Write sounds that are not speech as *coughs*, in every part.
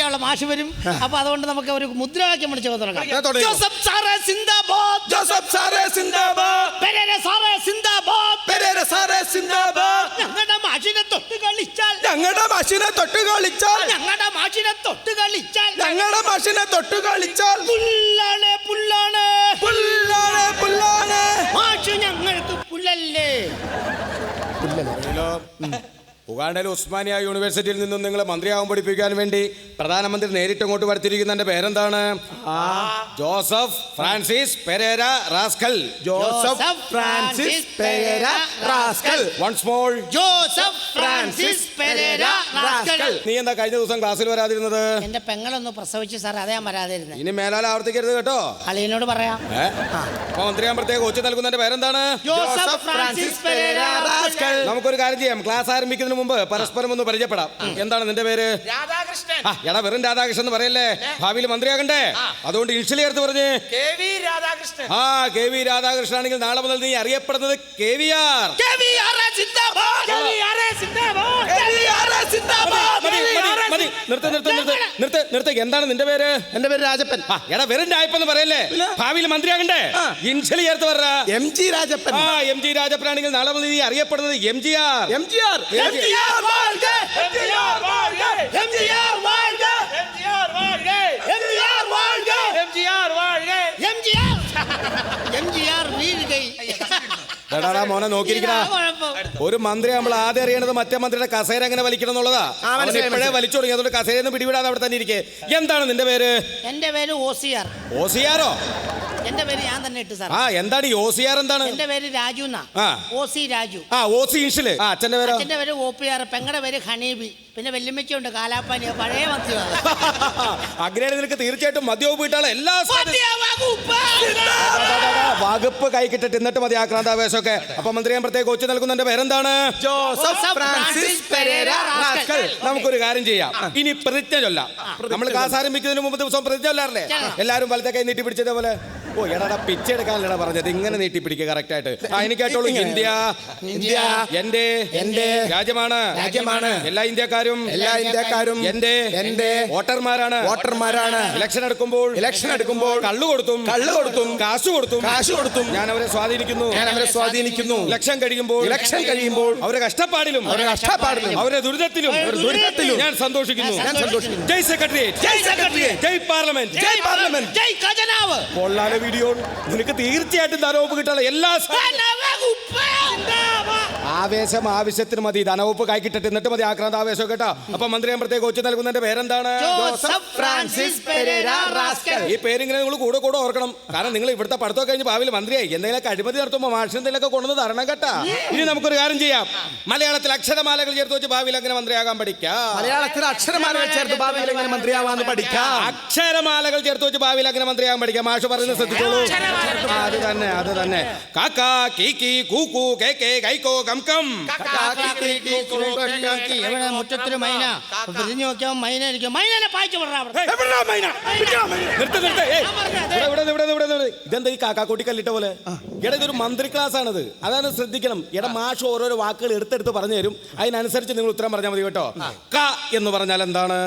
പഠിപ്പിക്കാനുള്ള മാഷ് വരും. അപ്പൊ അതുകൊണ്ട് നമുക്ക് ഒരു മുദ്രാവാക്യം വിളിച്ച് തുടങ്ങാം. ജോസഫ് സാറേ സിന്ദാബാദ്. ജോസഫ് സാറേ സിന്ദാബാദ്. പെരേര സാറേ സിന്ദാബാദ്. പെരേര സാറേ സിന്ദാബാദ്. ഞങ്ങളുടെ മാഷിനെ തൊട്ട് കളിച്ചാൽ. ഞങ്ങളുടെ മഷിനെ തൊട്ട് കളിച്ചാൽ. ഞങ്ങളുടെ മാഷിനെ തൊട്ട് കളിച്ചാൽ. ഞങ്ങളുടെ മഷിനെ തൊട്ട് കളിച്ചാൽ. പുല്ലാണ് പുല്ലാണ്. പുല്ലാണ് പുല്ലാണ്. മാഷ് ഞങ്ങൾക്ക് പുല്ലല്ലേ? ഉഗാണ്ടയിലെ ഉസ്മാനിയ യൂണിവേഴ്സിറ്റിയിൽ നിന്നും നിങ്ങളെ മന്ത്രിയാവും പഠിപ്പിക്കാൻ വേണ്ടി പ്രധാനമന്ത്രി നേരിട്ട് അങ്ങോട്ട് വരുത്തിയിരിക്കുന്നതിന്റെ പേരെന്താണ്? Joseph Francis Pereira rascal. Joseph Francis Pereira rascal. Once more Joseph Francis Pereira rascal. നീ എന്താ കഴിഞ്ഞ ദിവസം ക്ലാസ്സിൽ വരാതിരുന്നത്? എന്റെ പെങ്ങളൊന്ന് പ്രസവിച്ചു സാർ അതേ ഞാൻ വരാതിരുന്നത് ഇനി മേലാൽ ആവർത്തിക്കരുത് കേട്ടോ. അളിയനോട് പറയാം? അപ്പൊ മന്ത്രിയാൻ പ്രത്യേക കൊച്ചു നൽകുന്നതിന്റെ പേരെന്താണ്? Joseph Francis Pereira rascal. നമുക്കൊരു കാര്യം ചെയ്യാം. ക്ലാസ് ആരംഭിക്കുന്നതിന് മുമ്പ് പരസ്പരം ഒന്ന് പരിചയപ്പെടാം. എന്താണ് നിന്റെ പേര്? രാധാകൃഷ്ണൻ. ആ എടാ വെറും രാധാകൃഷ്ണൻ എന്ന് പറയല്ലേ? ഭാവിയിൽ മന്ത്രിയാകണ്ടേ? അതുകൊണ്ട് ഇൻഷലി എടുത്ത് പറഞ്ഞ്. K V Radhakrishnan. ആ കെ വി രാധാകൃഷ്ണൻ ആണെങ്കിൽ നാളെ മുതൽ നീ അറിയപ്പെടുന്നത് കെ വി ആർ. മതി. നിർത്ത് നിർത്ത് നിർത്ത് നിർത്ത് നിർത്ത് എന്താണ് നിന്റെ പേര് എന്റെ പേര് രാജപ്പൻ ആ എടാ വെറും രാജപ്പെന്ന് പറയല്ലേ ഭാവിയിൽ മന്ത്രിയാകണ്ടേ ഇൻഷലി ചേർത്ത് പറ എം ജി രാജപ്പൻ ആ എം ജി രാജപ്പനാണെങ്കിൽ നാളെ മുതൽ നീ അറിയപ്പെടുന്നത് M G R M G R എടാടാ മോനെ നോക്കിയിരിക്കണ ഒരു മന്ത്രി നമ്മൾ ആദ്യം അറിയേണ്ടത് മറ്റേ മന്ത്രിയുടെ കസേര എങ്ങനെ വലിക്കണം എന്നുള്ളതാ. അവൻ ഇപ്പോഴേ വലിച്ചു തുടങ്ങി. അതുകൊണ്ട് കസേരയൊന്നും പിടിവിടാതെ അവിടെ തന്നെ ഇരിക്കെ. എന്താണ് നിന്റെ പേര്? എന്റെ പേര് ഓസിയാർ. ഓസിയാറോ? എന്റെ പേര് ഞാൻ തന്നെ ഇട്ടു സാർ ആ എന്താണ് ഈ ഓസിയാർ എന്താണ്? എന്റെ പേര് രാജു എന്നാ. ആ. ഓസി രാജു. ആ ഓസി ഇൻഷിൽ. ആ അച്ഛന്റെ പേരോ? അച്ഛന്റെ പേര് ഓപ്പിയാർ പെങ്ങളുടെ പേര്? ഹണീബി. പിന്നെ വെല്ലുമ്മയ്ക്കുണ്ട് കാലാപ്പാനി. പഴയ *laughs* നിനക്ക് തീർച്ചയായിട്ടും മദ്യവും വീട്ടാളെ എല്ലാ വകുപ്പ് കൈ കിട്ടിട്ട് എന്നിട്ട് മതി ആക്രാന്താവേശമൊക്കെ. അപ്പൊ മന്ത്രി ഞാൻ പ്രത്യേക കൊച്ചു നൽകുന്നതിന്റെ പേരെന്താണ്? Joseph Francis Pereira rascal. നമുക്കൊരു കാര്യം ചെയ്യാം. ഇനി പ്രതിജ്ഞ ചൊല്ലാം. നമ്മൾ ക്ലാസ് ആരംഭിക്കുന്നതിന് മുമ്പ് ദിവസം പ്രതിജ്ഞ ചൊല്ലാറില്ലേ? എല്ലാവരും എല്ലാരും വലത്തെ കൈ നീട്ടി പിടിച്ചതേ പോലെ ഓ എടാ പിച്ചെടുക്കാനല്ലടാ പറഞ്ഞത്. ഇങ്ങനെ നീട്ടി പിടിക്കുക കറക്റ്റ് ആയിട്ട്. ആ കേട്ടോളൂ. India India. എന്റെ എന്റെ രാജ്യമാണ്. രാജ്യമാണ്. എല്ലാ ഇന്ത്യക്കാരും എല്ലാ ഇന്ത്യക്കാരും എന്റെ എന്റെ വോട്ടർമാരാണ്. വോട്ടർമാരാണ്. ഇലക്ഷൻ എടുക്കുമ്പോൾ ഇലക്ഷൻ എടുക്കുമ്പോൾ കള്ളു കൊടുത്തും കള്ളു കൊടുത്തും കാശ് കൊടുത്തും കാശ് കൊടുത്തും. ഞാൻ അവരെ സ്വാധീനിക്കുന്നു. ഞാൻ അവരെ സ്വാധീനിക്കുന്നു. ഇലക്ഷൻ കഴിയുമ്പോൾ ഇലക്ഷൻ കഴിയുമ്പോൾ അവരെ കഷ്ടപ്പാടിലും അവരെ കഷ്ടപ്പാടിലും അവരെ ദുരിതത്തിലും ദുരിതത്തിലും ഞാൻ സന്തോഷിക്കുന്നു. ഞാൻ സന്തോഷിക്കുന്നു. ജയ് സെക്രട്ടറിയേറ്റ്. ജയ് സെക്രട്ടറി ജയ് പാർലമെന്റ്. ജയ് പാർലമെന്റ്. ജയ് ഖജനാവ്. കൊള്ളാല വീഡിയോ നിനക്ക് തീർച്ചയായിട്ടും ധനവകുപ്പ് കിട്ടാനുള്ള എല്ലാ ആവേശം ആവശ്യത്തിന് മതി. ധനവകുപ്പ് കൈ കിട്ടിട്ട് എന്നിട്ട് മതി ആക്രാന്ത ആവേശം കേട്ടോ. അപ്പൊ മന്ത്രി ഞാൻ പ്രത്യേക കൊച്ചു നൽകുന്നതിന്റെ പേരെന്താണ്? ഫ്രാൻസിസ് ഈ പേരിങ്ങനെ നിങ്ങൾ കൂടെ കൂടെ ഓർക്കണം. കാരണം നിങ്ങൾ ഇവിടുത്തെ പഠിത്തം കഴിഞ്ഞ് ഭാവിയിൽ മന്ത്രിയായി. എന്തെങ്കിലും അഴിമതി നടത്തുമ്പോൾ മാഷിനെന്തെങ്കിലുമൊക്കെ കൊണ്ടു കൊണ്ടുവന്ന് തരണം കേട്ടാ. ഇനി നമുക്കൊരു കാര്യം ചെയ്യാം. മലയാളത്തിൽ അക്ഷരമാലകൾ ചേർത്ത് വെച്ച് ഭാവിയിൽ അങ്ങനെ മന്ത്രിയാകാൻ പഠിക്കാം? മലയാളത്തിൽ അക്ഷരമാലകൾ ചേർത്ത് ഭാവിയിൽ എങ്ങനെ മന്ത്രിയാവാന്ന് പഠിക്കാം? അക്ഷരമാലകൾ ചേർത്ത് വെച്ച് ഭാവിയിൽ അങ്ങനെ മന്ത്രിയാകാൻ പഠിക്കാം? മാഷ് പറയുന്നത് ശ്രദ്ധിച്ചോളൂ. അത് തന്നെ അത് തന്നെ. കാക്ക കൂ കൂക്കു കേ കേ കൈക്കോ കം കം എവിടെ മുറ്റത്തൊരു മൈന? തിരിഞ്ഞു നോക്കിയാൽ മൈന ഇരിക്കും. മൈനനെ പായിച്ചു. ഇതെന്താ ഈ കാക്കാക്കൂട്ടി കല്ലിട്ട പോലെ? എടാ ഇതൊരു മന്ത്രി ക്ലാസ് ആണത് അതാണ് ശ്രദ്ധിക്കണം. ഇട മാഷ് ഓരോരോ വാക്കുകൾ എടുത്തെടുത്ത് പറഞ്ഞു തരും. അതിനനുസരിച്ച് നിങ്ങൾ ഉത്തരം പറഞ്ഞാൽ മതി കേട്ടോ. ക എന്ന് പറഞ്ഞാൽ എന്താണ്?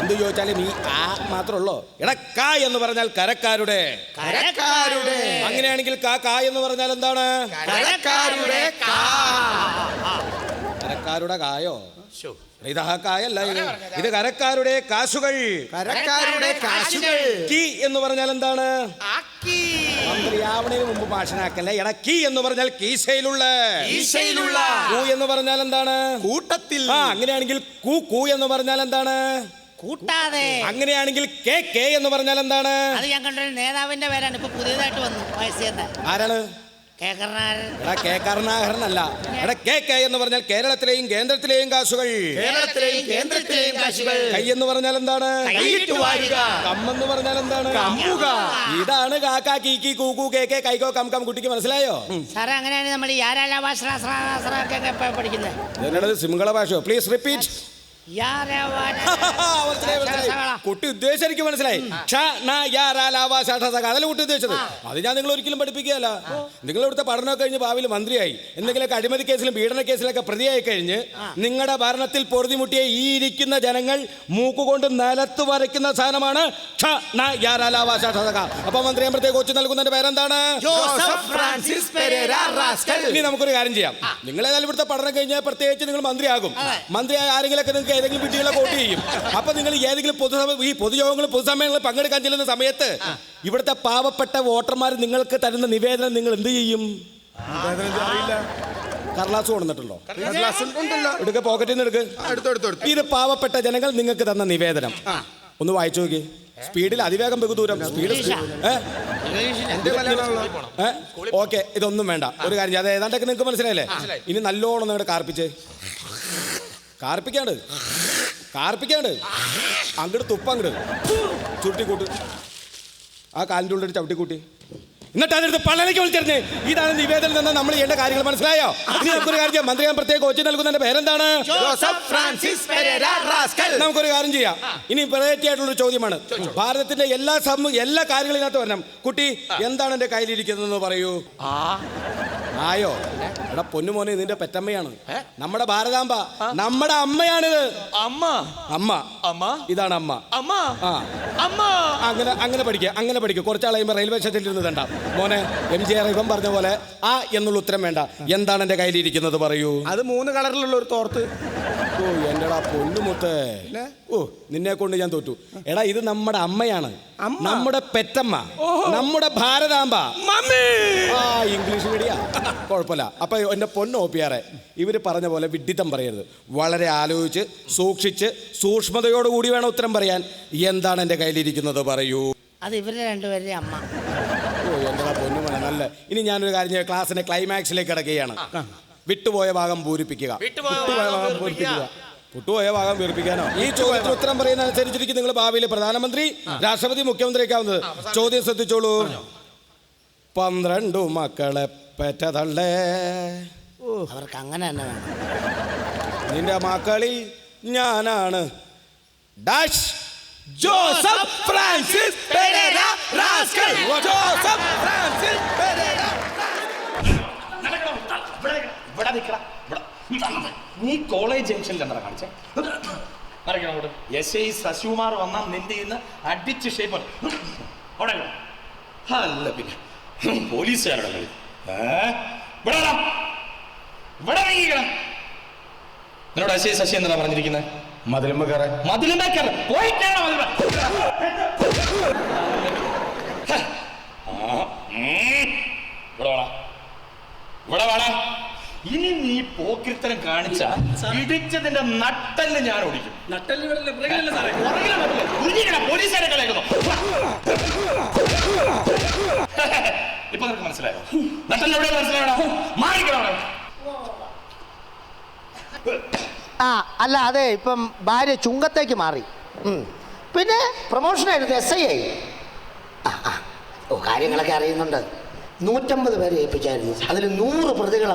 എന്ത് ചോദിച്ചാലും ഈ ആ മാത്രമുള്ളോ ഇട ക എന്ന് പറഞ്ഞാൽ കരക്കാരുടെ. കരക്കാരുടെ. അങ്ങനെയാണെങ്കിൽ ക കാ എന്ന് പറഞ്ഞാൽ എന്താണ്? കരക്കാരുടെ കാ. കരക്കാരുടെ കായോ? ഇത്. ആ കായല്ല ഇത് ഇത് കരക്കാരുടെ കാശുകൾ. കരക്കാരുടെ കാശുകൾ. കീ എന്ന് പറഞ്ഞാൽ എന്താണ്? മന്ത്രിയാവണതിന് മുമ്പ് ഭാഷനാക്കല്ലേ എടാ കീ എന്ന് പറഞ്ഞാൽ കീശയിലുള്ള. ഈശയിലുള്ള കൂ എന്ന് പറഞ്ഞാൽ എന്താണ്? കൂട്ടത്തിൽ. ആ അങ്ങനെയാണെങ്കിൽ കൂ കൂ എന്ന് പറഞ്ഞാൽ എന്താണ്? കൂട്ടാതെ. അങ്ങനെയാണെങ്കിൽ കെ കെ എന്ന് പറഞ്ഞാൽ എന്താണ്? അത് ഞാൻ കണ്ടൊരു നേതാവിന്റെ പേരാണ്. ഇപ്പൊ പുതിയതായിട്ട് വന്നു വയസ്സേന്ന്. ആരാണ്? എടാ കെ കരുണാകരനല്ല. എടാ കെ കെ എന്ന് പറഞ്ഞാൽ കേരളത്തിലെയും കേന്ദ്രത്തിലെയും കാശുകൾ. കേരളത്തിലെയും കേന്ദ്രത്തിലെയും കാശുകൾ. കൈ എന്ന് പറഞ്ഞാൽ എന്താണ്? കമ്മെന്ന് പറഞ്ഞാൽ എന്താണ്? കമ്മുക. ഇതാണ് കാക്ക കീക്കി കീ കൂക്കു കേ കെ കൈക്കോ കം കം കുട്ടിക്ക് മനസ്സിലായോ? സാറേ അങ്ങനെയാണ് നമ്മൾ സിംഹള ഭാഷ പഠിക്കുന്നത്. എന്നോട് സിംഗള ഭാഷയോ? പ്ലീസ് റിപ്പീറ്റ് കുട്ടി ഉദ്ദേശം എനിക്ക് മനസ്സിലായി. അതല്ല കുട്ടി ഉദ്ദേശിച്ചത്? അത് ഞാൻ നിങ്ങൾ ഒരിക്കലും പഠിപ്പിക്കുകയല്ല. നിങ്ങൾ ഇവിടുത്തെ പഠനമൊക്കെ കഴിഞ്ഞ് ഭാവിയിൽ മന്ത്രിയായി. എന്തെങ്കിലുമൊക്കെ അഴിമതി കേസിലും പീഡന കേസിലൊക്കെ പ്രതിയായി കഴിഞ്ഞ് നിങ്ങളുടെ ഭരണത്തിൽ പൊറുതിമുട്ടിയ ഈ ഇരിക്കുന്ന ജനങ്ങൾ മൂക്കുകൊണ്ട് നിലത്ത് വരയ്ക്കുന്ന സാധനമാണ് അപ്പൊ മന്ത്രി അമൃത്തെ കൊച്ചു നൽകുന്നതിന്റെ പേരെന്താണ്? ഇനി നമുക്കൊരു കാര്യം ചെയ്യാം. നിങ്ങൾ ഏതായാലും ഇവിടുത്തെ പഠനം കഴിഞ്ഞാൽ പ്രത്യേകിച്ച് നിങ്ങൾ മന്ത്രിയാകും. മന്ത്രിയായ ആരെങ്കിലൊക്കെ നിങ്ങൾക്ക് ഏതെങ്കിലും വീട്ടുകളെ വോട്ട് ചെയ്യും. അപ്പൊ നിങ്ങൾ ഏതെങ്കിലും പൊതുസഭ ഈ പൊതുയോഗങ്ങൾ പൊതുസമ്മേളനങ്ങൾ പങ്കെടുക്കാൻ ചെല്ലുന്ന സമയത്ത് ഇവിടുത്തെ പാവപ്പെട്ട വോട്ടർമാർ നിങ്ങൾക്ക് തരുന്ന നിവേദനം നിങ്ങൾ എന്ത് ചെയ്യും? കർലാസ് കൊണ്ടുവന്നിട്ടുണ്ടോ? എടുക്ക പോക്കറ്റിൽ നിന്ന് എടുക്ക്. ഇത് പാവപ്പെട്ട ജനങ്ങൾ നിങ്ങൾക്ക് തന്ന നിവേദനം. ഒന്ന് വായിച്ചു നോക്കി. സ്പീഡിൽ അതിവേഗം ബഹുദൂരം സ്പീഡ് ഓക്കെ ഇതൊന്നും വേണ്ട. ഒരു കാര്യം. അത് ഏതാണ്ടൊക്കെ നിങ്ങൾക്ക് മനസ്സിലായില്ലേ? ഇനി നല്ലോണം നിങ്ങളുടെ കാർപ്പിച്ച്. കാർപ്പിക്കാണ്ട്. കാർപ്പിക്കാണ്ട്. അങ്ങോട്ട് തുപ്പ അങ്ങോട്ട് ചുരുട്ടിക്കൂട്ട് ആ കാലിന്റെ ഉള്ളിൽ ചവിട്ടിക്കൂട്ടി. എന്നിട്ട് അതെടുത്ത് പള്ളലേക്ക് വിളിച്ചിരുന്നേ ഇതാണ് നിവേദനം നിന്ന് നമ്മൾ ചെയ്യേണ്ട കാര്യങ്ങൾ മനസ്സിലായോ? ഇനി നമുക്കൊരു കാര്യം ചെയ്യാം. മന്ത്രി ഞാൻ പ്രത്യേക കോച്ച് നൽകുന്നതിന്റെ പേരെന്താണ്? നമുക്കൊരു കാര്യം ചെയ്യാം. ഇനി വെറൈറ്റി ഒരു ചോദ്യമാണ്. ഭാരതത്തിന്റെ എല്ലാ സമൂ എല്ലാ കാര്യങ്ങളിനകത്ത് വരണം. കുട്ടി എന്താണ് എന്റെ കയ്യിലിരിക്കുന്നതെന്ന് പറയൂ. ആയോ? എടാ പൊന്നുമോനെ ഇതിന്റെ പെറ്റമ്മയാണ്. നമ്മുടെ ഭാരതാംബ. നമ്മുടെ അമ്മയാണിത്. അമ്മ. അമ്മ. അമ്മ. ഇതാണ് അമ്മ. അമ്മ. ആ. അമ്മ. അങ്ങനെ അങ്ങനെ പഠിക്കുക അങ്ങനെ പഠിക്കുക കഴിയുമ്പോൾ റെയിൽവേ സ്റ്റേഷനിൽ ഇരുന്ന് തണ്ട. മോനെ എം ജി ആർ ഇവൻ പറഞ്ഞ പോലെ ആ എന്നുള്ള ഉത്തരം വേണ്ട. എന്താണ് എന്റെ കയ്യിലിരിക്കുന്നത് പറയൂ. അത് മൂന്ന് കളറിലുള്ള ഒരു തോർത്ത്. ഓ എന്റെടാ പൊന്നുമുത്തേ ഓ നിന്നെ കൊണ്ട് ഞാൻ തോറ്റു. എടാ ഇത് നമ്മുടെ അമ്മയാണ്. നമ്മുടെ പെറ്റമ്മ. നമ്മുടെ ഭാരതാമ്പ ആ ഇംഗ്ലീഷ് മീഡിയ. കുഴപ്പമില്ല. അപ്പൊ എന്റെ പൊന്ന് ഓപ്പിയാറെ ഇവർ പറഞ്ഞ പോലെ വിഡ്ഢിത്തം പറയരുത്. വളരെ ആലോചിച്ച് സൂക്ഷിച്ച് സൂക്ഷ്മതയോടുകൂടി വേണം ഉത്തരം പറയാൻ. എന്താണ് എന്റെ കയ്യിലിരിക്കുന്നത് പറയൂ. അത് ഇവരുടെ രണ്ടുപേരുടെ അമ്മ. ഓ എന്റെടാ പൊന്നു മോനെ നല്ല. ഇനി ഞാനൊരു കാര്യം ക്ലാസ്സിന്റെ ക്ലൈമാക്സിലേക്ക് കിടക്കുകയാണ്. വിട്ടുപോയ ഭാഗം പൂരിപ്പിക്കുക. വിട്ടുപോയ ഭാഗം പൂരിപ്പിക്കുക. വിട്ടുപോയ ഭാഗം വീർപ്പിക്കാനോ ഈ ചോദ്യത്തിന് ഉത്തരം പറയുന്ന അനുസരിച്ചിരിക്കും നിങ്ങൾ ഭാവിയിലെ പ്രധാനമന്ത്രി രാഷ്ട്രപതി മുഖ്യമന്ത്രി ആവുന്നത് ചോദ്യം ശ്രദ്ധിച്ചോളൂ. പന്ത്രണ്ടു മക്കളെ പെറ്റതള്ളേ. അവർക്ക് അങ്ങനെ തന്നെ നിന്റെ മക്കളിൽ ഞാനാണ്. Dash. Joseph Francis Pereira rascal Joseph Francis Pereira ഇവിടെ നിൽക്കടാ ഇവിടെ നീ കോളേജ് ജംഗ്ഷനിലാണ് കാണിച്ചേ? അങ്ങോട്ട്. എസ് ഐ ശശികുമാർ വന്നാൽ നിന്റെ ഇന്ന് അടിച്ച് ഷേപ്പ് അവിടെ. അല്ല പിന്നെ. പോലീസുകാരുടെ കളി? ഇവിടെ വാടാ. ഇവിടെ നീക്കണം നിന്നോട് എസ് ഐ ശശി എന്താ പറഞ്ഞിരിക്കുന്നത് മതിലുമ്പ കയറാൻ മതിലുമ്പേ കയറ്. പോയി കയറണം മതിലുമ്പേ. ഹ. ആ, ഉം. ഇവിടെ വാടാ. ഇവിടെ വേണം ഇനി നീ പോക്കിരിത്തരം കാണിച്ച ഇടിച്ചതിന്റെ നട്ടൽ ഞാൻ ഓടിക്കും. കുനിയണം, പോലീസുകാരെ കളയാക്കുന്നു ഇപ്പൊ നിനക്ക് മനസ്സിലായോ നട്ടൽ എവിടെ മനസ്സിലായോ മാറിക്കണം. ആ അല്ല അതെ ഇപ്പം ഭാര്യ ചുങ്കത്തേക്ക് മാറി. പിന്നെ പ്രൊമോഷനായിരുന്നു എസ് ഐ ആയി ആ ആ. ഓ കാര്യങ്ങളൊക്കെ അറിയുന്നുണ്ട്. നൂറ്റമ്പത് പേരെ ഏൽപ്പിച്ചായിരുന്നു. അതിൽ നൂറ് പ്രതികളെ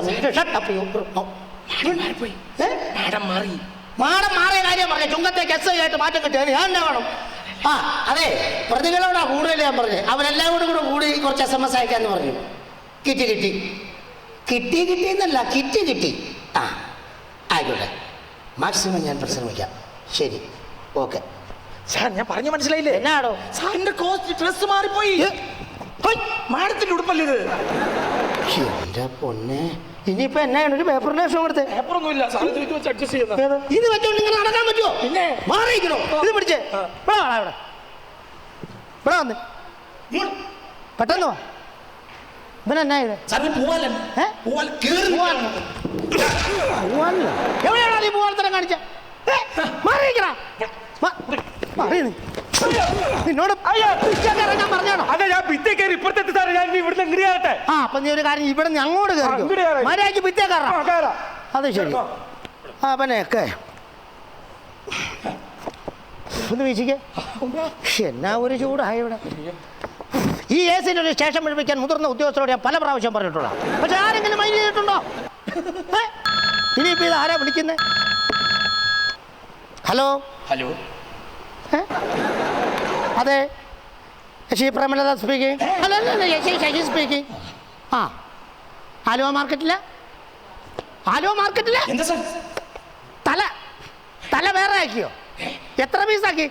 മാഡം മാറിയ കാര്യം പറഞ്ഞ ചുങ്കത്തേക്ക് എസ് ഐ ആയിട്ട് മാറ്റം കിട്ടിയത് ഞാൻ എന്നാ വേണം? ആ അതെ പ്രതികളോടാ കൂടുതൽ ഞാൻ പറഞ്ഞു അവരെല്ലാം കൂടെ കൂടെ കൂടി കുറച്ച് എസ് എം എസ് അയക്കാന്ന് പറഞ്ഞു. കിട്ടി കിട്ടി. കിട്ടി കിട്ടി എന്നല്ല കിറ്റ് കിട്ടി. ആ ആയിക്കോട്ടെ. മാക്സിമം ഞാൻ പരിശ്രമിക്കാം ശരി. ഓക്കെ. സാർ ഞാൻ പറഞ്ഞു മനസ്സിലായില്ലേ? എന്നാടോ? സാറിന്റെ കോസ്റ്റ് ഡ്രസ് മാറിപ്പോയി. മാഡത്തിന്റെ ഉടുപ്പല്ലേ ഇത്? എന്റെ പൊന്നെ. ഇനിയിപ്പോ എന്നാണ് ഒരു പേപ്പറിന്റെ ആവശ്യം കൊടുത്തേ പേപ്പറൊന്നുമില്ല സാർ ഇത് വെച്ച് അഡ്ജസ്റ്റ് ചെയ്യുന്ന ഇത് വെച്ചോണ്ട് നിങ്ങൾ നടക്കാൻ പറ്റുമോ പിന്നെ? മാറിയിരിക്കണോ? ഇത് പിടിച്ചേ. ഇവിടെ വാടാ ഇവിടെ. ഇവിടെ വന്ന്. പെട്ടെന്ന് വാ. ഇവനെന്നാ ഇത്? എവിടെയാണോ നീ കാണിച്ച. നിന്നോട് ഇറങ്ങാൻ പറഞ്ഞാണോ? അതെ ഞാൻ ഭിത്തി കയറി ഇപ്പുറത്തെത്തി സാറേ ഞാൻ ഇവിടുന്ന് ആ അപ്പൊ നീ ഒരു കാര്യം ഇവിടെ നിന്ന് അങ്ങോട്ട് ആ, ഇങ്ങോട്ട് കയറി കയറാം. മര്യാദയ്ക്ക് ഭിത്തേ കയറാം കയറാം അത് ശരി. ആ പനെയൊക്കെ ഒന്ന് വീശിക്കേ. എന്നാ ഒരു ചൂടായി ഇവിടെ. ഈ എ സിന്റെ ഒരു സ്റ്റേഷൻ പിടിപ്പിക്കാൻ മുതിർന്ന ഉദ്യോഗസ്ഥരോട് ഞാൻ പല പ്രാവശ്യം പറഞ്ഞിട്ടുള്ള പക്ഷെ ആരെങ്കിലും മൈൻഡ് ചെയ്തിട്ടുണ്ടോ? ഇനിയിപ്പോ ഇത് ആരാ വിളിക്കുന്നത് ഹലോ? ഹലോ? അതെ. ശശി പ്രേമലത സ്പീക്കിംഗ് അല്ല ശശി ശശി സ്പീക്കിംഗ് ആ. ആലുവ മാർക്കറ്റില്ല ആലുവ മാർക്കറ്റില്ല തല. തല വേറെ ആക്കിയോ? എത്ര പീസാക്കി?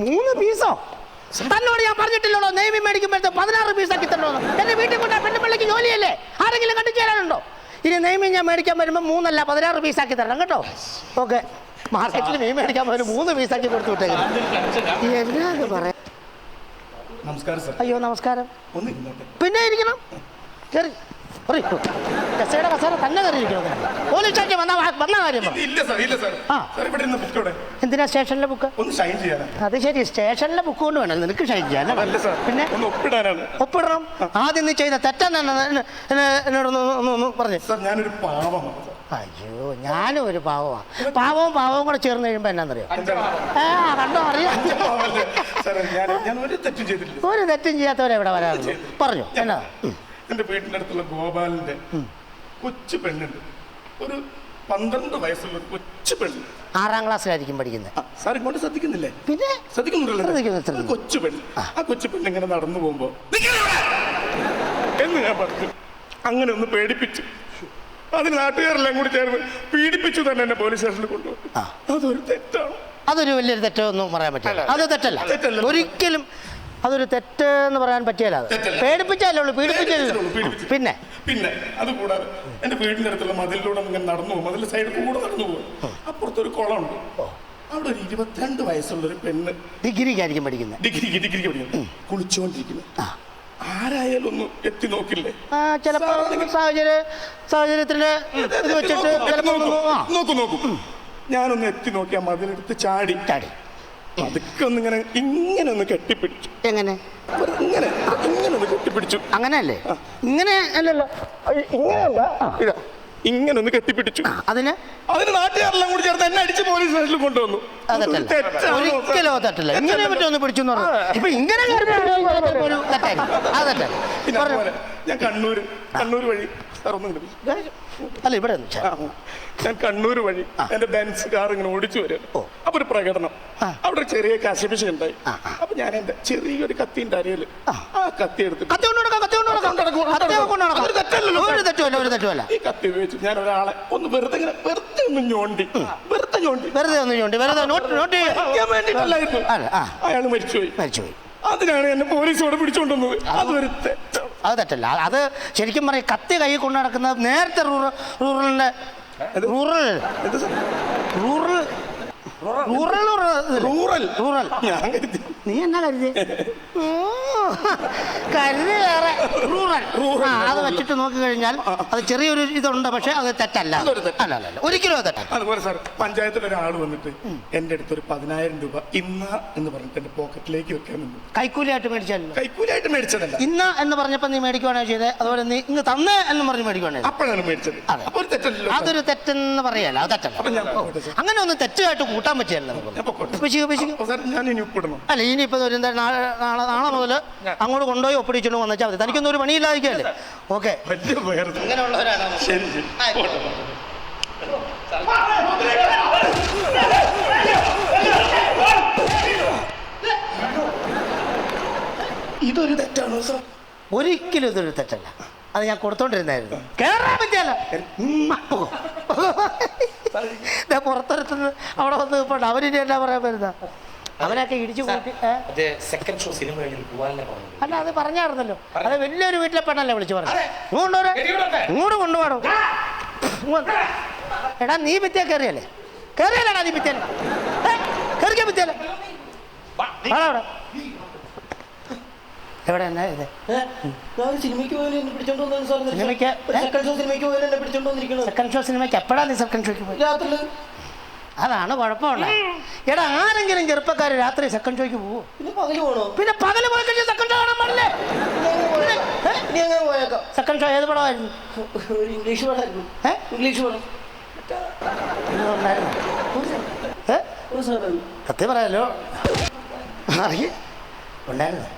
മൂന്ന് പീസോ? തന്നോട് ഞാൻ പറഞ്ഞിട്ടില്ലല്ലോ നെയ്മി മേടിക്കുമ്പോഴത്തെ പതിനാറ് പീസാക്കി തന്നോളൂ എന്റെ വീട്ടിൽ കൊണ്ടാ പെണ്ണുപിള്ളിക്ക് ജോലിയല്ലേ? ആരെങ്കിലും കണ്ടു തരാനുണ്ടോ ഇനി നെയ്മി ഞാൻ മേടിക്കാൻ വരുമ്പോൾ മൂന്നല്ല പതിനാറ് പീസാക്കി തരണം കേട്ടോ. ഓക്കെ. മാർക്കറ്റിൽ നെയ്മ് മേടിക്കാൻ വരും മൂന്ന് പീസാക്കി കൊടുത്തു വിട്ടേക്കുന്നു എന്നാ പറയാം? നമസ്കാരം അയ്യോ നമസ്കാരം. പിന്നെ ഇരിക്കണം. ശരി. കസേര കസേര തന്നെ കയറിയിരിക്കുന്നത് പോലീസ് വന്ന വന്ന കാര്യം പറ. ഇല്ല സാർ ഇല്ല സാർ. ആ. സാർ ഇവിടെ ഇരുന്ന് ബുക്കോടെ എന്തിനാ സ്റ്റേഷനിലെ ബുക്ക് ഒന്ന് ഷൈൻ ചെയ്യാനാ. അത് ശരി സ്റ്റേഷനിലെ ബുക്ക് കൊണ്ട് വേണം. നിനക്ക് ഷൈൻ ചെയ്യാൻ അല്ല സാർ പിന്നെ? ഒന്ന് ഒപ്പിടാനാണ്. ഒപ്പിടണം? ആദ്യം നീ ചെയ്ത തെറ്റെന്നാണ് എന്നോടൊന്ന് ഒന്ന് ഒന്ന് പറഞ്ഞു. സാർ ഞാനൊരു പാവമാണ് സാർ. അയ്യോ ഞാനും ഒരു പാവമാണ് പാവവും പാവവും കൂടെ ചേർന്ന് കഴിയുമ്പോൾ എന്നാന്നറിയോ? എന്താണ് ആ കണ്ടോ അറിയാം? പാവമല്ലേ? സാറേ ഞാൻ ഞാൻ ഒരു തെറ്റും ചെയ്തിട്ടില്ല. ഒരു തെറ്റും ചെയ്യാത്തവരെ ഇവിടെ വരാറുള്ളൂ പറഞ്ഞു എന്നാ? ഉം. എന്റെ വീടിന്റെ അടുത്തുള്ള ഗോപാലിന്റെ കൊച്ചു പെണ്ണുണ്ട്. ഒരു പന്ത്രണ്ട് വയസ്സുള്ള കൊച്ചു പെണ്ണ്. ആറാം ക്ലാസ്സിലായിരിക്കും പഠിക്കുന്നത്. സാർ ഇങ്ങോട്ട് ശ്രദ്ധിക്കുന്നില്ലേ? പിന്നെ? ശ്രദ്ധിക്കുന്നുണ്ടല്ലോ ശ്രദ്ധിക്കുന്നു, കൊച്ചു പെണ്ണ്. ആ. കൊച്ചു പെണ്ണ് ഇങ്ങനെ നടന്നു പോകുമ്പോ! എന്ന് ഞാൻ പറഞ്ഞു. അങ്ങനെ ഒന്ന് പേടിപ്പിച്ചു. അത് നാട്ടുകാരെല്ലാം കൂടി ചേർന്ന് പീഡിപ്പിച്ചു തന്നെ എന്നെ പോലീസ് സ്റ്റേഷനിൽ കൊണ്ടുപോകും. അതൊരു തെറ്റാണ്. അതൊരു വലിയൊരു തെറ്റൊന്നും പറയാൻ പറ്റില്ല. അത് തെറ്റല്ല. ഒരിക്കലും അതൊരു തെറ്റ് എന്ന് പറയാൻ പറ്റിയല്ല അത്. പേടിപ്പിച്ചല്ലേ ഉള്ളൂ പീഡിപ്പിച്ചല്ലോ പീഡിപ്പിച്ചു. പിന്നെ? പിന്നെ അത് കൂടാതെ എന്റെ വീടിന്റെ അടുത്തുള്ള മതിലിലൂടെ ഇങ്ങനെ നടന്നു പോകും. മതിലിന്റെ സൈഡിൽ കൂടെ നടന്നു പോകും. അപ്പുറത്തൊരു കുളമുണ്ട്. അവിടെ ഒരു ഇരുപത്തിരണ്ട് വയസ്സുള്ള ഒരു പെണ്ണ് ഡിഗ്രിക്കായിരിക്കും പഠിക്കുന്നത് ഡിഗ്രിക്ക് ഡിഗ്രിക്ക് പഠിക്കുന്നത് കുളിച്ചുകൊണ്ടിരിക്കുന്നു ആരായാലും ഒന്ന് എത്തി നോക്കില്ലേ? ചിലപ്പോ സാഹചര്യ സാഹചര്യത്തിന്റെ ഇത് വെച്ചിട്ട് ചിലപ്പോ നോക്കൂ, ഞാനൊന്ന് എത്തി നോക്കിയാ ആ മതിലെടുത്ത് ചാടി. ചാടി. അതൊക്കെ ഒന്ന് ഇങ്ങനെ ഇങ്ങനെ ഒന്ന് കെട്ടിപ്പിടിച്ചു. എങ്ങനെ? ഇങ്ങനെ ഇങ്ങനെ ഒന്ന് കെട്ടിപ്പിടിച്ചു. അങ്ങനെയല്ലേ? ഇങ്ങനെ അല്ലല്ലോ. ഇങ്ങനെയല്ല. ഇതാ. ഇങ്ങനെ ഒന്ന് കെട്ടിപ്പിടിച്ചു അതിന്? അതിന് നാട്ടുകാരെല്ലാം കൂടി ചേർത്ത് എന്നെ അടിച്ച് പോലീസ് സ്റ്റേഷനിൽ കൊണ്ടുവന്നു. ഒരിക്കലോ തെറ്റല്ല. ഇങ്ങനെ പറ്റൊന്ന് പിടിച്ചു ഇപ്പൊ ഇങ്ങനെ ഞാൻ കണ്ണൂര് കണ്ണൂർ വഴി സാർ ഒന്നും അല്ല ഇവിടെ ഞാൻ കണ്ണൂർ വഴി എന്റെ ബെൻസ് കാർ ഇങ്ങനെ ഓടിച്ചു വരും. അപ്പൊ ഒരു പ്രകടനം. അവിടെ ചെറിയ കശപിശ ഉണ്ടായി. അപ്പൊ ഞാൻ എന്റെ ചെറിയൊരു കത്തിന്റെ അരയിൽ ആ. കത്തി എടുത്തിട്ട് കത്തി കത്തി കത്തി ഈ കത്തി ഉപയോഗിച്ച് ഞാൻ ഒരാളെ ഒന്ന് വെറുതെ ഇങ്ങനെ വെറുതെ ഒന്ന് ഞോണ്ടി. വെറുതെ ഞോണ്ടി. വെറുതെ ഒന്ന് ഞോണ്ടി വെറുതെ നോട്ട് വേണ്ടിയിട്ടല്ലായിരുന്നു. അയാൾ മരിച്ചുപോയി. മരിച്ചുപോയി. അതിനാണ് എന്നെ പോലീസോട് പിടിച്ചുകൊണ്ടുവന്നത് അതൊരു തെറ്റാണ് അത് തെറ്റല്ല. അത് ശരിക്കും പറയും കത്തി കൈ കൊണ്ട് നടക്കുന്നത് നേരത്തെ rural റൂറലിന്റെ rural? Rural. Rural. Rural rural. നീ എന്നാ കരുതി കരുതി വേറെ. റൂറൽ. ആ അത് വെച്ചിട്ട് നോക്കി കഴിഞ്ഞാൽ അത് ചെറിയൊരു ഇതുണ്ട് പക്ഷെ അത് തെറ്റല്ല. അതൊരു തെറ്റ്. അല്ല അല്ല അല്ല. ഒരിക്കലും അത് തെറ്റല്ല. അതുപോലെ സാർ പഞ്ചായത്തിൽ ഒരാൾ വന്നിട്ട് എന്റെ അടുത്ത് ഒരു പതിനായിരം രൂപ ഇന്ന എന്ന് പറഞ്ഞിട്ട് എന്റെ പോക്കറ്റിലേക്ക് വെക്കാൻ നിന്നു കൈക്കൂലിയായിട്ട് മേടിച്ചാലോ കൈക്കൂലിയായിട്ട് മേടിച്ചതല്ല. ഇന്ന എന്ന് പറഞ്ഞപ്പോ നീ മേടിക്കുവാണോ ചെയ്തത് അതുപോലെ നീ ഇങ്ങ് തന്നെ എന്ന് പറഞ്ഞ് മേടിക്കുവാണോ ചെയ്തത്? അപ്പോഴാണ് മേടിച്ചത്. അതെ. അപ്പൊ ഒരു തെറ്റല്ലോ സാർ. അതൊരു തെറ്റെന്ന് പറയല്ല അത് തെറ്റല്ല. അപ്പൊ ഞാൻ പോകട്ടെ സാർ. അങ്ങനെ ഒന്നും തെറ്റായിട്ട് കൂട്ടാൻ പറ്റിയല്ലോ ഞാൻ പൊക്കോട്ടെ. പിശുക്ക് പിശുക്ക് അപ്പൊ സാർ ഞാൻ ഇനി ഉപ്പിടണം. അല്ല ഇനിയിപ്പോൾ ഒരു എന്താ നാളെ നാളെ നാളെ മുതൽ അങ്ങോട്ട് കൊണ്ടുപോയി ഒപ്പിടിച്ചോണ്ട് വന്നാൽ മതി. തനിക്കൊന്നും ഒരു പണിയില്ലായിരിക്കല്ലേ ഓക്കെ. ഇതൊരു തെറ്റാണോ സാർ? ഒരിക്കലും ഇതൊരു തെറ്റല്ല. അത് ഞാൻ കൊടുത്തോണ്ടിരുന്നായിരുന്നു. കേറാൻ പറ്റിയല്ല. പുറത്തൊരുത്തുന്നത് അവിടെ വന്ന് ഇപ്പോൾ അവരിനി എന്നാ പറയാൻ വരുന്ന? അവനൊക്കെ ഇടിച്ചു കൂട്ടി? സെക്കൻഡ് ഷോ സിനിമ അല്ല അത് പറഞ്ഞായിരുന്നല്ലോ. അത് വലിയൊരു വീട്ടിലെ പെണ്ണല്ലേ വിളിച്ചു പറഞ്ഞു ഇങ്ങോട്ട്. ഇങ്ങോട്ട് കൊണ്ടുപോകണം. എടാ നീ ഭിത്തിയ കയറിയല്ലേ കയറിയല്ലേടാ നീ ഭിത്തിയല്ലേ കയറിക്കാൻ ഭിത്തിയല്ലേ അവിടെ. എവിടെ എന്നാ ഇത്? സിനിമയ്ക്ക് സെക്കൻഡ് ഷോ സിനിമയ്ക്ക് പോയാലും എന്നെ പിടിച്ചോണ്ട് വന്നിരിക്കണത് സെക്കൻഡ് ഷോ സിനിമയ്ക്ക് എപ്പോഴാ നീ സെക്കൻഡ് ഷോയ്ക്ക് പോയി? അതാണ് കുഴപ്പമുള്ളത്. എടാ ആരെങ്കിലും ചെറുപ്പക്കാർ രാത്രി സെക്കൻഡ് ഷോയ്ക്ക് പോവോ? പിന്നെ പകൽ പോണോ പിന്നെ പകൽ പോയി കഴിഞ്ഞാൽ സെക്കൻഡ് ഷോ കാണാൻ പാടില്ലേ? സെക്കൻഡ് ഷോ ഏത് പടമായിരുന്നു? ഇംഗ്ലീഷ് പടമായിരുന്നു? ഇംഗ്ലീഷ് പടം. ഉണ്ടായിരുന്നു. സത്യം പറയാലോ. അറിയ ഉണ്ടായിരുന്നു.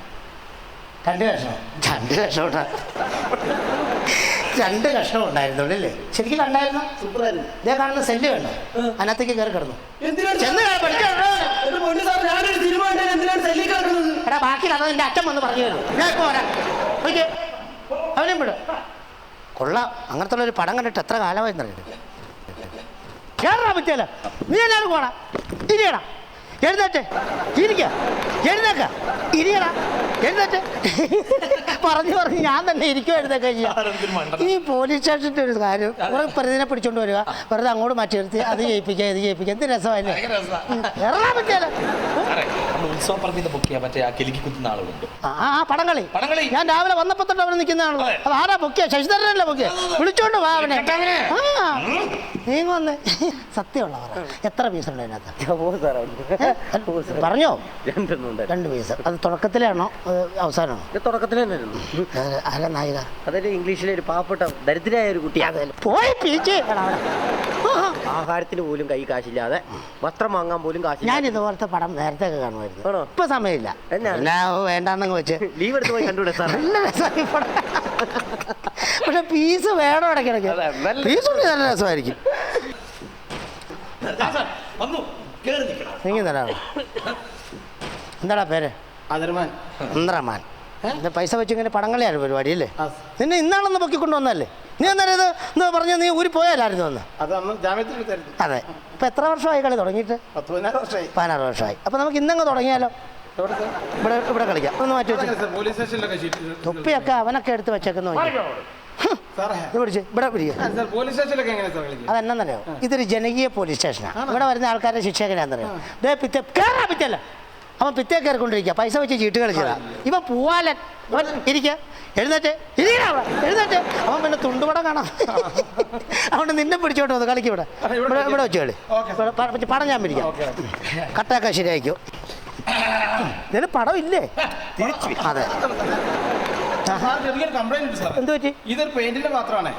രണ്ട് ലക്ഷം രണ്ട് ലക്ഷം ഉണ്ടാ? രണ്ട് കഷ്ണം ഉണ്ടായിരുന്നുള്ളൂ അല്ലേ? ശരിക്കും കണ്ടായിരുന്നു? സൂപ്പറായിരുന്നു. ഇതേ കാണുന്ന സെല്ല് വേണ്ട അതിനകത്തേക്ക് കയറി കിടന്നു. ചെന്ന്. എടാ ബാക്കി അതോ എന്റെ അച്ഛൻ വന്ന് പറഞ്ഞു തരും. ഞാൻ ഇപ്പൊ വരാം. ഓക്കെ അവനും വിടും. കൊള്ളാം. അങ്ങനത്തെ ഒരു പടം കണ്ടിട്ട് എത്ര കാലമായി അറിയത് കേറാ പറ്റിയല്ല നീ എല്ലാവരും പോടാ. ഇരിയടാ എഴുന്നേറ്റ്. ഇരിക്ക എഴുന്നേക്ക. ഇരിയടാ. എഴുന്നേറ്റ്. പറഞ്ഞു പറഞ്ഞു ഞാൻ തന്നെ ഇരിക്കും എഴുന്നേക്ക ഈ പോലീസ് സ്റ്റേഷന്റെ ഒരു കാര്യം കുറെ പ്രതിനെ പിടിച്ചോണ്ട് വരിക. വെറുതെ അങ്ങോട്ട് മാറ്റി നിർത്തി. അത് ജയിപ്പിക്കുക ഇത് ജയിപ്പിക്കുക എന്ത് രസമല്ലേ ഇറങ്ങാൻ പറ്റിയല്ല നമ്മൾ ബുക്ക് ചെയ്യാൻ പറ്റിയ ആ കിലുക്കി കുത്തുന്ന ആളുണ്ട് ആ ആ പടംകളി. ഞാൻ രാവിലെ വന്നപ്പോ തൊട്ട് അവിടെ നിൽക്കുന്നതാണല്ലോ അത്. ആരാ പൊക്കിയ? ശശിധരനല്ലേ പൊക്കിയ? വിളിച്ചോണ്ട് വാ അവനെ. ആ. നീങ്ങ വന്നേ. സത്യമുള്ള പറ എത്ര പീസ് ഉണ്ട് അതിനകത്ത്? ഏ? പറഞ്ഞോ? രണ്ട് പീസ്. അത് തുടക്കത്തിലാണോ? അത് അവസാനമാണോ? ഇത് തുടക്കത്തിൽ തന്നെ ആയിരുന്നു. അത് ആരാ നായിക? അതൊരു ഇംഗ്ലീഷിലെ ഒരു പാവപ്പെട്ട ദരിദ്രയായ ഒരു കുട്ടിയാണ് പോയി പീച്ച് എടാ അവിടെ. ആ, ആ. ആഹാരത്തിന് പോലും കൈ കാശില്ലാതെ വസ്ത്രം വാങ്ങാൻ പോലും കാശില്ല ഞാൻ ഇതുപോലത്തെ പടം നേരത്തെ ഒക്കെ കാണുമായിരുന്നു. ആണോ? ഇപ്പൊ സമയമില്ല. എന്നാ? പിന്നെ വേണ്ടാന്നങ്ങ് വെച്ച്. ലീവ് എടുത്ത് പോയി കണ്ടുകൂടെ സാർ നല്ല രസമായി പടം പക്ഷെ പീസ് വേണം ഇടയ്ക്കിടയ്ക്ക് അതെ, നല്ല- പീസ് നല്ല രസമായിരിക്കും. വന്നു. കേറി നിൽക്കണം. എന്താടാ എന്താടാ പേര്? അന്തരമാൻ ഇത് പൈസ വെച്ച് ഇങ്ങനെ പടങ്ങളിയാണ് പരിപാടി അല്ലേ? നിന്നെ ഇന്നാണെന്ന് പൊക്കിക്കൊണ്ട് വന്നല്ലേ നീ അന്നേരം ഇത് എന്ന് പറഞ്ഞ നീ ഊരി പോയാലായിരുന്നു അത് അന്ന് അതെ. ഇപ്പൊ എത്ര വർഷമായി കളി തുടങ്ങിയിട്ട്? പത്ത് പതിനാറ് വർഷമായി. പതിനാറ് വർഷമായി. അപ്പൊ നമുക്ക് ഇന്നങ്ങ് തുടങ്ങിയാലോ? ഇവിടെ ഇവിടെ കളിക്കാം. ഒന്ന് മാറ്റി വെച്ച് തൊപ്പിയൊക്കെ അവനൊക്കെ എടുത്ത് വെച്ചേക്കുന്നു അതെന്നറിയോ ഇതൊരു ജനകീയ പോലീസ് സ്റ്റേഷനാണ് ഇവിടെ വരുന്ന ആൾക്കാരുടെ ശിക്ഷ എങ്ങനെയാണെന്നറിയോ? ദേ പിറ്റേ കയറാ പിറ്റല്ല അവൻ പിറ്റേ കയറിക്കൊണ്ടിരിക്കുക. പൈസ വെച്ച് ചീട്ട് കളിച്ചതാ. ഇവൻ പൂവാലൻ. അവൻ ഇരിക്കുക എഴുന്നേറ്റ്. എഴുന്നേറ്റ്. അവൻ പിന്നെ തുണ്ടുപടം കാണാം. അവൻ നിന്നെ പിടിച്ചോട്ട് വന്നു. കളിക്കും ഇവിടെ. ഇവിടെ ഇവിടെ വെച്ച് കളി പടം ഞാൻ പിടിക്കാം. കട്ടയൊക്കെ ശരിയായിക്കോ. *coughs* ഇതിന് പടം ഇല്ലേ? അതെ. സാർ ചെറിയൊരു കംപ്ലൈന്റ് ഉണ്ട് സാർ എന്ത് പറ്റി? ഇതൊരു പെയിന്റിന്റെ പാത്രമാണ്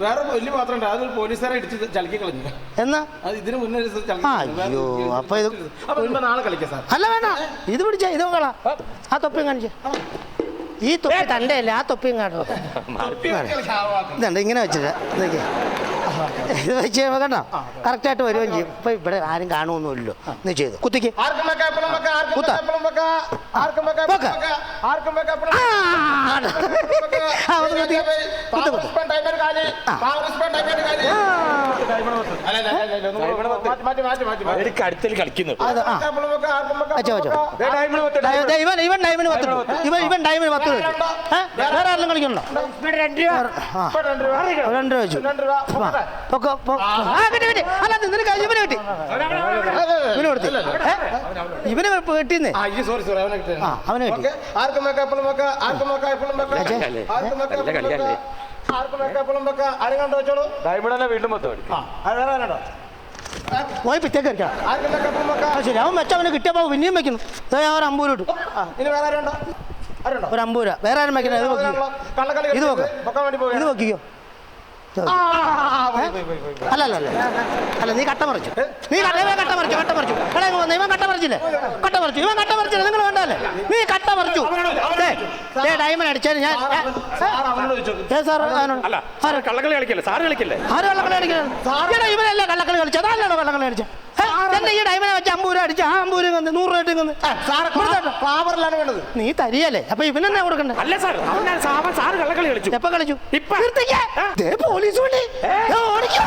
വേറെ വലിയ പാത്രം ഉണ്ട് അതൊരു പോലീസുകാരെ ഇടിച്ച് ചലക്കി കളഞ്ഞു. എന്നാ? അത് ഇതിന് മുന്നേ അയ്യോ, അപ്പൊ ഇത് അപ്പൊ ഇനിയിപ്പോ നാളെ കളിക്കാം സാർ. അല്ല വേണ്ട. ഇത് പിടിച്ച ഇത് കളാ ആ. തൊപ്പിയും കാണിച്ചേ. ഈ തൊപ്പി തന്റെ അല്ലേ ആ തൊപ്പിയും കാണോ ഇതുണ്ട് ഇങ്ങനെ വെച്ചിട്ട്. ഇതൊക്കെ. ഇത് വെച്ച് കണ്ടോ കറക്റ്റായിട്ട് വരുകയും ചെയ്യും ഇപ്പൊ ഇവിടെ ആരും കാണുമൊന്നുമില്ലല്ലോ എന്ന് ചെയ്തു. കുത്തിക്ക്. കുത്താ. അടുത്തിൽ കളിക്കുന്നു. ഇവൻ ഇവൻ ഡൈമിന് പത്ത്. ഇവൻ ഇവൻ ഡൈമിന് പത്ത്. വേറെ ആരെങ്കിലും കളിക്കണോ രൂപ. രണ്ട് രൂപ വെച്ചു. പൊക്കോ, ആ കിട്ടി കിട്ടി അല്ല നിനക്ക് ഇവന് കിട്ടി. ഇവന് കൊടുത്തു. ഇവന് കിട്ടിന്നേ ആ, ഈ sorry, sorry, അവനെ കിട്ടി. ആ, അവനെ കിട്ടി. ഓക്കേ. ആർക്കും വെക്കാം, എപ്പളും വെക്കാം, ആർക്കും വെക്കാം, എപ്പളും വെക്കാം. അച്ഛേ. ആർക്കും വെക്കാം, എപ്പളും വെക്കാം. ആർക്കും വെക്കാം, എപ്പളും വെക്കാം. ആരും കണ്ടു വെച്ചോളൂ ആ, അത് വേറെ? പോയി പിറ്റേക്ക് ശരി. അവൻ വെച്ച അവന് കിട്ടിയപ്പോ പിന്നെയും വെക്കുന്നു. ഞാൻ ഒരു അമ്പൂര് ഇട്ടു. ഒരു അമ്പൂര വേറെ ആരും വെക്കണേ ഇത് നോക്കാം കള്ളക്കളി ഇത് കളിക്കരുത്. അല്ല അല്ല അല്ല അല്ല. നീ കട്ട മറിച്ചു. നീ കട്ട ഇവൻ കട്ട മറിച്ചു കട്ട മറിച്ചു. എടാ ഇങ്ങ് വന്നേ, ഇവൻ കട്ട മറിച്ചില്ലേ? കട്ട മറിച്ചു. ഇവൻ കട്ട മറിച്ചില്ല? നിങ്ങൾ കണ്ടല്ലേ നീ കട്ട മറിച്ചു. ദേ ഡയമണ്ട് അടിച്ചാൽ ഞാൻ ഏ സാർ കള്ളക്കളി കളിക്കല്ലേ? സാറ് കളിക്കല്ലേ? ആര് കള്ളക്കളി എടാ ഇവനല്ലേ കള്ളക്കളി കളിച്ചത് അതല്ലാണോ കള്ളക്കളി കളിച്ചത്? എന്നെ ഈ ഡയമണ്ട് വെച്ച് അമ്പൂര അടിച്ച് ആ അമ്പൂര് വന്ന് നൂറ് രൂപ സാറ് ഫ്ലവറിലാണ് വേണ്ടത് നീ തരിയല്ലേ? അപ്പൊ ഇവനെന്നാ കൊടുക്കണ്ടേ? അല്ല സാർ സാറ് കള്ളക്കളി കളിച്ചു. എപ്പോ കളിച്ചു? ഇപ്പൊ. പോലീസ് വണ്ടി ഓടിക്കോ.